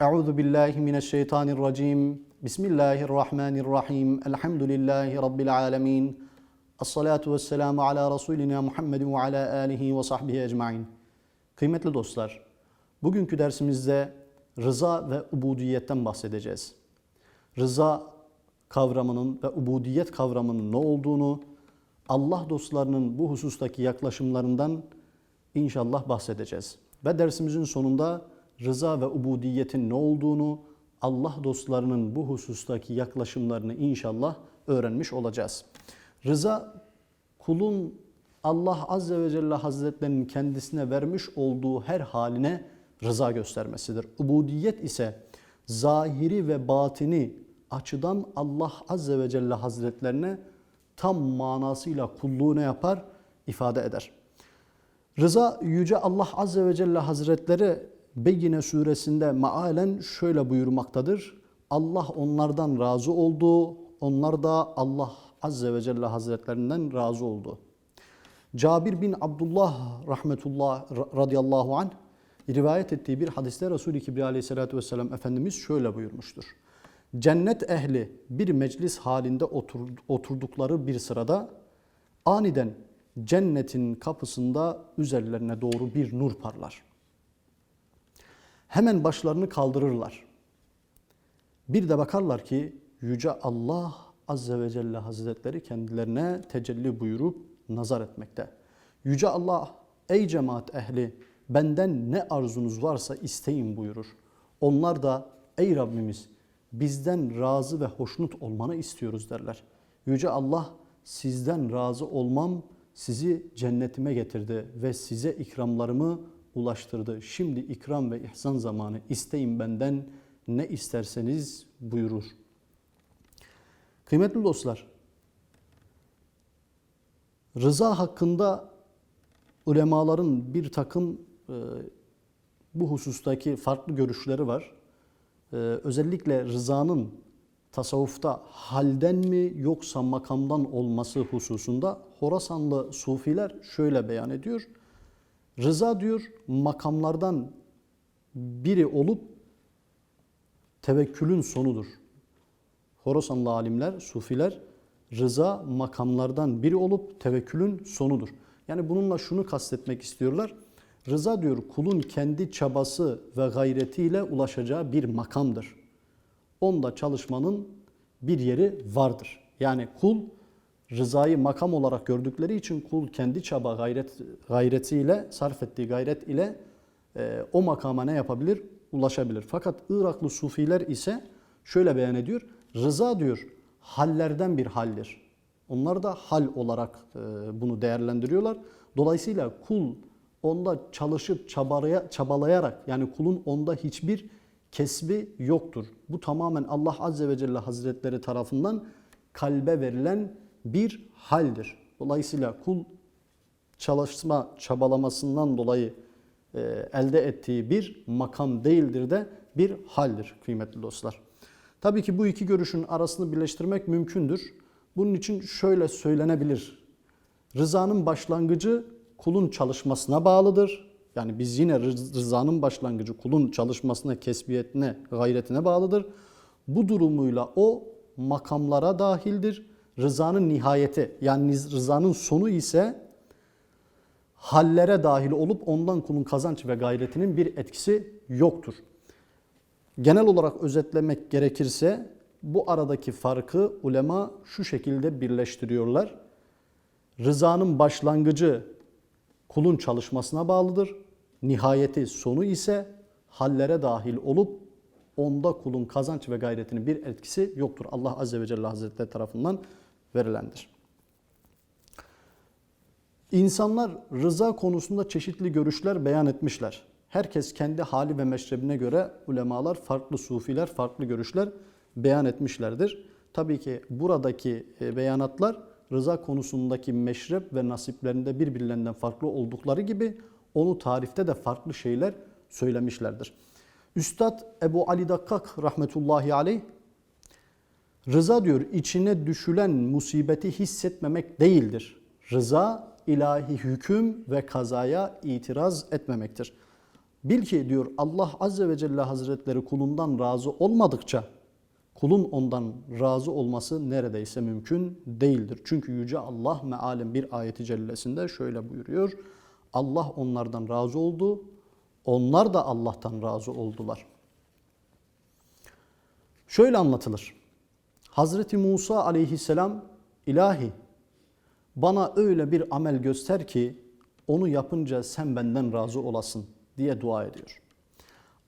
Euzu billahi mineşşeytanirracim. Bismillahirrahmanirrahim. Elhamdülillahi rabbil alamin. Essalatu vesselamu ala Resulina Muhammedin ve ala alihi ve sahbihi ecmaîn. Kıymetli dostlar, bugünkü dersimizde rıza ve ubudiyetten bahsedeceğiz. Rıza kavramının ve ubudiyet kavramının ne olduğunu, Allah dostlarının bu husustaki yaklaşımlarından inşallah bahsedeceğiz. Ve dersimizin sonunda rıza ve ubudiyetin ne olduğunu, Allah dostlarının bu husustaki yaklaşımlarını inşallah öğrenmiş olacağız. Rıza kulun Allah Azze ve Celle Hazretlerinin kendisine vermiş olduğu her haline rıza göstermesidir. Ubudiyet ise zahiri ve batini açıdan Allah Azze ve Celle Hazretlerine tam manasıyla kulluğu ne yapar? ifade eder. Rıza Yüce Allah Azze ve Celle Hazretleri Beyyine suresinde mealen şöyle buyurmaktadır. Allah onlardan razı oldu, onlar da Allah Azze ve Celle Hazretlerinden razı oldu. Cabir bin Abdullah rahmetullah radıyallahu anh rivayet ettiği bir hadiste Resul-i Kibriya aleyhissalatü vesselam Efendimiz şöyle buyurmuştur. Cennet ehli bir meclis halinde oturdukları bir sırada aniden cennetin kapısında üzerlerine doğru bir nur parlar. Hemen başlarını kaldırırlar. Bir de bakarlar ki Yüce Allah Azze ve Celle Hazretleri kendilerine tecelli buyurup nazar etmekte. Yüce Allah ey cemaat ehli benden ne arzunuz varsa isteyin buyurur. Onlar da ey Rabbimiz bizden razı ve hoşnut olmanı istiyoruz derler. Yüce Allah sizden razı olmam sizi cennetime getirdi ve size ikramlarımı ulaştırdı. Şimdi ikram ve ihsan zamanı isteyin benden ne isterseniz buyurur. Kıymetli dostlar, rıza hakkında ulemaların bir takım e, bu husustaki farklı görüşleri var. E, özellikle rızanın tasavvufta halden mi yoksa makamdan olması hususunda Horasanlı sufiler şöyle beyan ediyor. Rıza diyor makamlardan biri olup tevekkülün sonudur. Horasanlı alimler, sufiler rıza makamlardan biri olup tevekkülün sonudur. Yani bununla şunu kastetmek istiyorlar. Rıza diyor kulun kendi çabası ve gayretiyle ulaşacağı bir makamdır. Onda çalışmanın bir yeri vardır. Yani kul rızayı makam olarak gördükleri için kul kendi çaba gayret gayretiyle sarf ettiği gayret ile e, o makama ne yapabilir? Ulaşabilir. Fakat Iraklı sufiler ise şöyle beyan ediyor. Rıza diyor hallerden bir haldir. Onlar da hal olarak e, bunu değerlendiriyorlar. Dolayısıyla kul onda çalışıp çabalaya, çabalayarak yani kulun onda hiçbir kesbi yoktur. Bu tamamen Allah Azze ve Celle Hazretleri tarafından kalbe verilen bir haldir. Dolayısıyla kul çalışma çabalamasından dolayı e, elde ettiği bir makam değildir de bir haldir kıymetli dostlar. Tabii ki bu iki görüşün arasını birleştirmek mümkündür. Bunun için şöyle söylenebilir. Rızanın başlangıcı kulun çalışmasına bağlıdır. Yani biz yine rızanın başlangıcı kulun çalışmasına, kesbiyetine, gayretine bağlıdır. Bu durumuyla o makamlara dahildir. Rızanın nihayeti yani rızanın sonu ise hallere dahil olup ondan kulun kazanç ve gayretinin bir etkisi yoktur. Genel olarak özetlemek gerekirse bu aradaki farkı ulema şu şekilde birleştiriyorlar. Rızanın başlangıcı kulun çalışmasına bağlıdır. Nihayeti sonu ise hallere dahil olup onda kulun kazanç ve gayretinin bir etkisi yoktur. Allah Azze ve Celle Hazretleri tarafından verilendir. İnsanlar rıza konusunda çeşitli görüşler beyan etmişler. Herkes kendi hali ve meşrebine göre ulemalar, farklı sufiler, farklı görüşler beyan etmişlerdir. Tabii ki buradaki e, beyanatlar rıza konusundaki meşrep ve nasiplerinde birbirlerinden farklı oldukları gibi onu tarifte de farklı şeyler söylemişlerdir. Üstad Ebu Ali Dakkak rahmetullahi aleyh rıza diyor içine düşülen musibeti hissetmemek değildir. Rıza ilahi hüküm ve kazaya itiraz etmemektir. Bil ki diyor Allah Azze ve Celle Hazretleri kulundan razı olmadıkça kulun ondan razı olması neredeyse mümkün değildir. Çünkü Yüce Allah mealen bir ayeti cellesinde şöyle buyuruyor. Allah onlardan razı oldu, onlar da Allah'tan razı oldular. Şöyle anlatılır. Hazreti Musa aleyhisselam ilahi bana öyle bir amel göster ki onu yapınca sen benden razı olasın diye dua ediyor.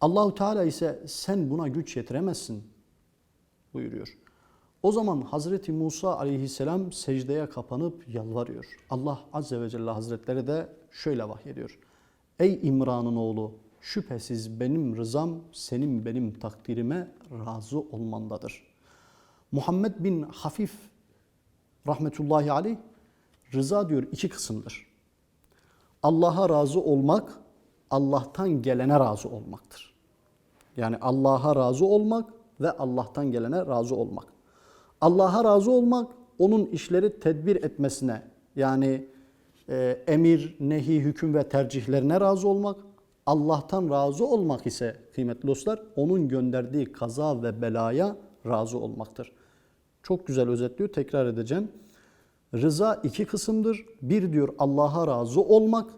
Allahu Teala ise sen buna güç yetiremezsin buyuruyor. O zaman Hazreti Musa aleyhisselam secdeye kapanıp yalvarıyor. Allah azze ve celle hazretleri de şöyle vahyediyor. Ey İmran'ın oğlu şüphesiz benim rızam senin benim takdirime razı olmandadır. Muhammed bin Hafif rahmetullahi aleyh rıza diyor iki kısımdır. Allah'a razı olmak, Allah'tan gelene razı olmaktır. Yani Allah'a razı olmak ve Allah'tan gelene razı olmak. Allah'a razı olmak, onun işleri tedbir etmesine, yani e, emir, nehi, hüküm ve tercihlerine razı olmak. Allah'tan razı olmak ise kıymetli dostlar, onun gönderdiği kaza ve belaya razı olmaktır. Çok güzel özetliyor, tekrar edeceğim. Rıza iki kısımdır. Bir diyor Allah'a razı olmak,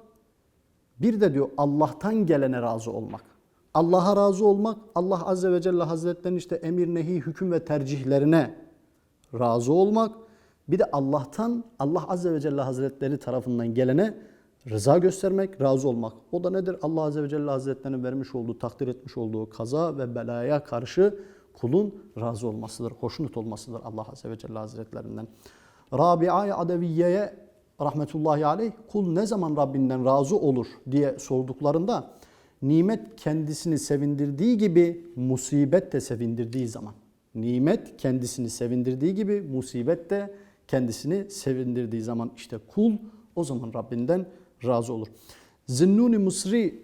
bir de diyor Allah'tan gelene razı olmak. Allah'a razı olmak, Allah Azze ve Celle Hazretleri'nin işte emir, nehi, hüküm ve tercihlerine razı olmak. Bir de Allah'tan, Allah Azze ve Celle Hazretleri tarafından gelene rıza göstermek, razı olmak. O da nedir? Allah Azze ve Celle Hazretlerinin vermiş olduğu, takdir etmiş olduğu kaza ve belaya karşı kulun razı olmasıdır, hoşnut olmasıdır Allah Azze ve Celle Hazretlerinden. Rabi'a-i Adeviye'ye rahmetullahi aleyh kul ne zaman Rabbinden razı olur diye sorduklarında nimet kendisini sevindirdiği gibi musibet de sevindirdiği zaman. Nimet kendisini sevindirdiği gibi musibet de kendisini sevindirdiği zaman işte kul o zaman Rabbinden razı olur. Zinnuni Mısri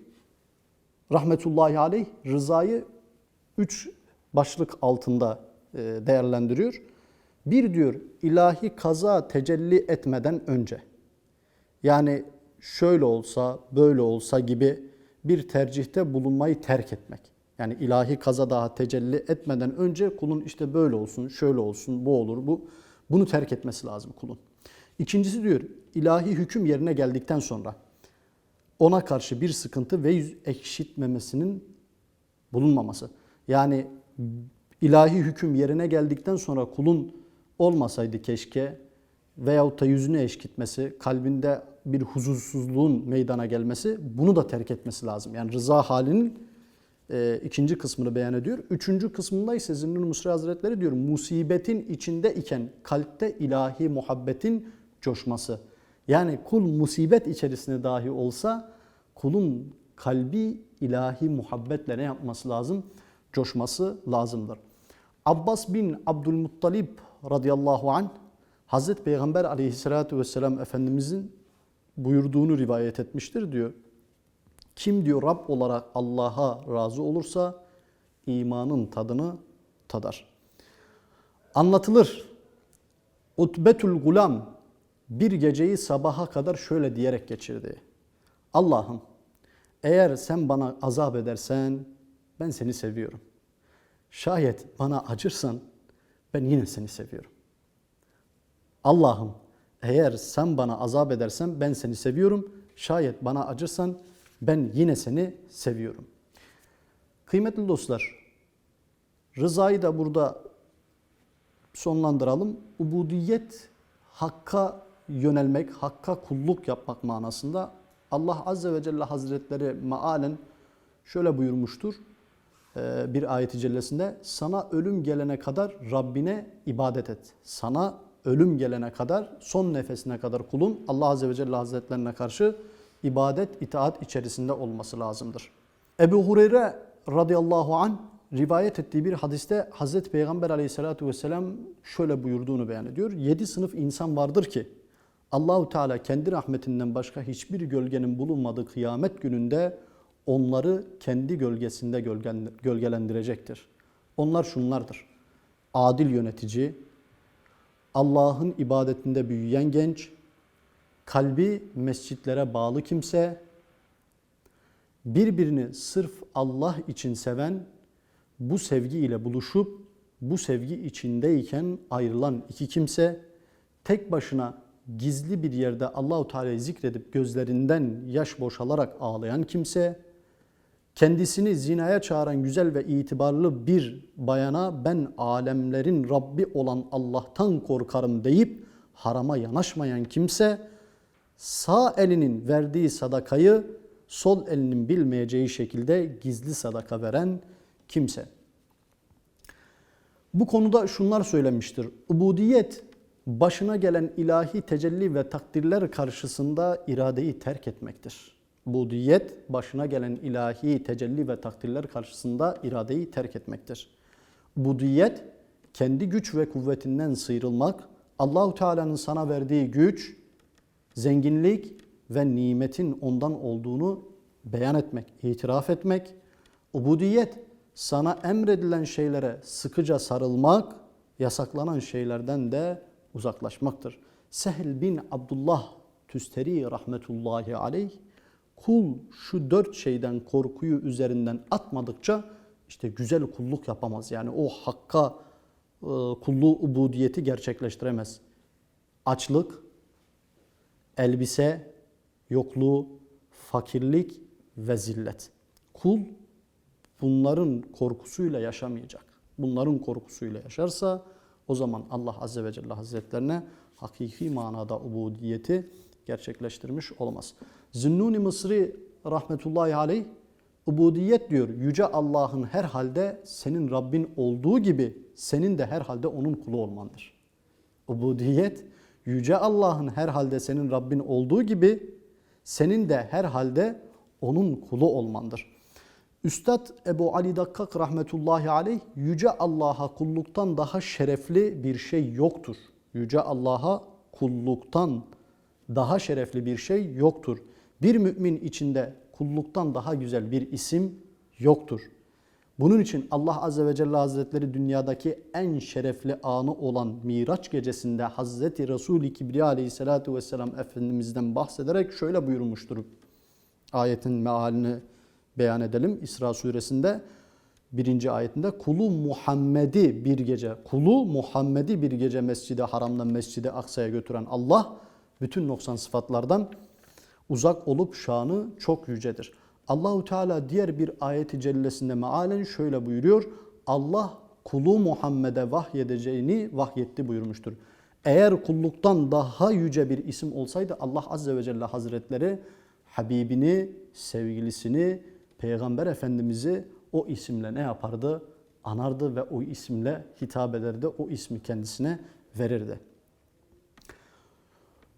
rahmetullahi aleyh rızayı üç başlık altında e, değerlendiriyor. Bir diyor ilahi kaza tecelli etmeden önce. Yani şöyle olsa, böyle olsa gibi bir tercihte bulunmayı terk etmek. Yani ilahi kaza daha tecelli etmeden önce kulun işte böyle olsun, şöyle olsun, bu olur, bu. Bunu terk etmesi lazım kulun. İkincisi diyor ilahi hüküm yerine geldikten sonra ona karşı bir sıkıntı ve yüz ekşitmemesinin bulunmaması. Yani ilahi hüküm yerine geldikten sonra kulun olmasaydı keşke veyahut da yüzünü eşkitmesi, kalbinde bir huzursuzluğun meydana gelmesi bunu da terk etmesi lazım. Yani rıza halinin e, ikinci kısmını beyan ediyor. Üçüncü kısmında ise Zinnun Musri Hazretleri diyor musibetin içinde iken kalpte ilahi muhabbetin coşması. Yani kul musibet içerisinde dahi olsa kulun kalbi ilahi muhabbetle ne yapması lazım? Coşması lazımdır. Abbas bin Abdülmuttalib radıyallahu anh Hazreti Peygamber aleyhissalatü vesselam Efendimizin buyurduğunu rivayet etmiştir diyor. Kim diyor Rab olarak Allah'a razı olursa imanın tadını tadar. Anlatılır. Utbetül Gulam bir geceyi sabaha kadar şöyle diyerek geçirdi. Allah'ım eğer sen bana azap edersen ben seni seviyorum. Şayet bana acırsan ben yine seni seviyorum. Allah'ım eğer sen bana azap edersen ben seni seviyorum. Şayet bana acırsan ben yine seni seviyorum. Kıymetli dostlar, rızayı da burada sonlandıralım. Ubudiyet hakka yönelmek, hakka kulluk yapmak manasında Allah Azze ve Celle Hazretleri maalen şöyle buyurmuştur bir ayeti cellesinde sana ölüm gelene kadar Rabbine ibadet et. Sana ölüm gelene kadar son nefesine kadar kulun Allah Azze ve Celle Hazretlerine karşı ibadet, itaat içerisinde olması lazımdır. Ebu Hureyre radıyallahu an rivayet ettiği bir hadiste Hazreti Peygamber aleyhissalatu vesselam şöyle buyurduğunu beyan ediyor. Yedi sınıf insan vardır ki Allahu Teala kendi rahmetinden başka hiçbir gölgenin bulunmadığı kıyamet gününde onları kendi gölgesinde gölgelendirecektir. Onlar şunlardır. Adil yönetici, Allah'ın ibadetinde büyüyen genç, kalbi mescitlere bağlı kimse, birbirini sırf Allah için seven, bu sevgi ile buluşup bu sevgi içindeyken ayrılan iki kimse tek başına gizli bir yerde Allahu Teala'yı zikredip gözlerinden yaş boşalarak ağlayan kimse, kendisini zinaya çağıran güzel ve itibarlı bir bayana ben alemlerin Rabbi olan Allah'tan korkarım deyip harama yanaşmayan kimse sağ elinin verdiği sadakayı sol elinin bilmeyeceği şekilde gizli sadaka veren kimse. Bu konuda şunlar söylemiştir. Ubudiyet başına gelen ilahi tecelli ve takdirler karşısında iradeyi terk etmektir. Ubudiyet başına gelen ilahi tecelli ve takdirler karşısında iradeyi terk etmektir. Ubudiyet kendi güç ve kuvvetinden sıyrılmak, Allahu Teala'nın sana verdiği güç, zenginlik ve nimetin ondan olduğunu beyan etmek, itiraf etmek. Ubudiyet sana emredilen şeylere sıkıca sarılmak, yasaklanan şeylerden de uzaklaşmaktır. Sehl bin Abdullah Tüsteri rahmetullahi aleyh kul şu dört şeyden korkuyu üzerinden atmadıkça işte güzel kulluk yapamaz. Yani o hakka e, kulluğu ubudiyeti gerçekleştiremez. Açlık, elbise, yokluğu, fakirlik ve zillet. Kul bunların korkusuyla yaşamayacak. Bunların korkusuyla yaşarsa o zaman Allah Azze ve Celle Hazretlerine hakiki manada ubudiyeti gerçekleştirmiş olmaz. Zünnuni Mısri rahmetullahi aleyh ubudiyet diyor yüce Allah'ın herhalde senin Rabbin olduğu gibi senin de herhalde onun kulu olmandır. Ubudiyet yüce Allah'ın herhalde senin Rabbin olduğu gibi senin de herhalde onun kulu olmandır. Üstad Ebu Ali Dakkak rahmetullahi aleyh yüce Allah'a kulluktan daha şerefli bir şey yoktur. Yüce Allah'a kulluktan daha şerefli bir şey yoktur. Bir mümin içinde kulluktan daha güzel bir isim yoktur. Bunun için Allah Azze ve Celle Hazretleri dünyadaki en şerefli anı olan Miraç gecesinde Hazreti Resul-i Kibriya Aleyhisselatü Vesselam Efendimiz'den bahsederek şöyle buyurmuştur. Ayetin mealini beyan edelim. İsra suresinde birinci ayetinde kulu Muhammed'i bir gece, kulu Muhammed'i bir gece Mescid-i Haram'dan Mescid-i Aksa'ya götüren Allah bütün noksan sıfatlardan uzak olup şanı çok yücedir. Allahu Teala diğer bir ayeti cellesinde mealen şöyle buyuruyor. Allah kulu Muhammed'e vahyedeceğini vahyetti buyurmuştur. Eğer kulluktan daha yüce bir isim olsaydı Allah Azze ve Celle Hazretleri Habibini, sevgilisini, Peygamber Efendimiz'i o isimle ne yapardı? Anardı ve o isimle hitap ederdi. O ismi kendisine verirdi.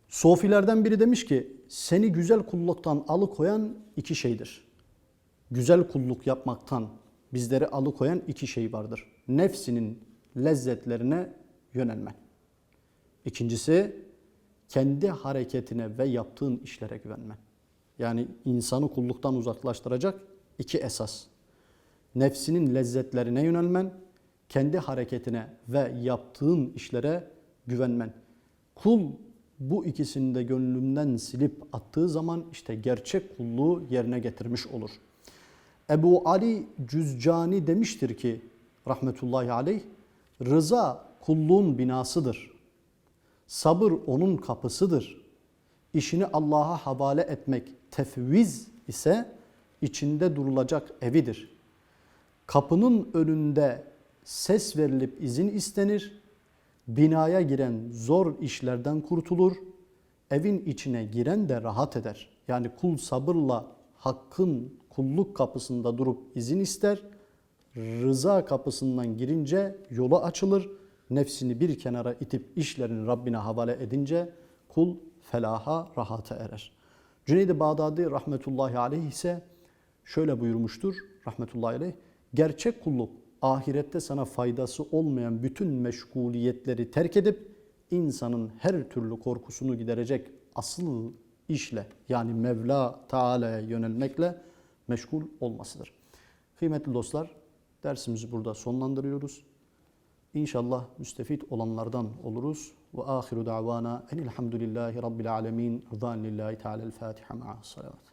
Sofilerden biri demiş ki seni güzel kulluktan alıkoyan iki şeydir. Güzel kulluk yapmaktan bizleri alıkoyan iki şey vardır. Nefsinin lezzetlerine yönelmen. İkincisi kendi hareketine ve yaptığın işlere güvenmen. Yani insanı kulluktan uzaklaştıracak iki esas. Nefsinin lezzetlerine yönelmen, kendi hareketine ve yaptığın işlere güvenmen. Kul bu ikisini de gönlünden silip attığı zaman işte gerçek kulluğu yerine getirmiş olur. Ebu Ali Cüzcani demiştir ki rahmetullahi aleyh rıza kulluğun binasıdır. Sabır onun kapısıdır. İşini Allah'a havale etmek tefviz ise içinde durulacak evidir. Kapının önünde ses verilip izin istenir. Binaya giren zor işlerden kurtulur. Evin içine giren de rahat eder. Yani kul sabırla hakkın kulluk kapısında durup izin ister. Rıza kapısından girince yola açılır. Nefsini bir kenara itip işlerini Rabbine havale edince kul felaha, rahata erer. Cüneyd-i Bağdadi rahmetullahi aleyh ise şöyle buyurmuştur rahmetullahi aleyh. Gerçek kulluk ahirette sana faydası olmayan bütün meşguliyetleri terk edip insanın her türlü korkusunu giderecek asıl işle yani Mevla Teala'ya yönelmekle meşgul olmasıdır. Kıymetli dostlar dersimizi burada sonlandırıyoruz. İnşallah müstefit olanlardan oluruz. Ve ahiru davana enilhamdülillahi rabbil alemin. Rıdan lillahi teala'l Fatiha ma'a salavat.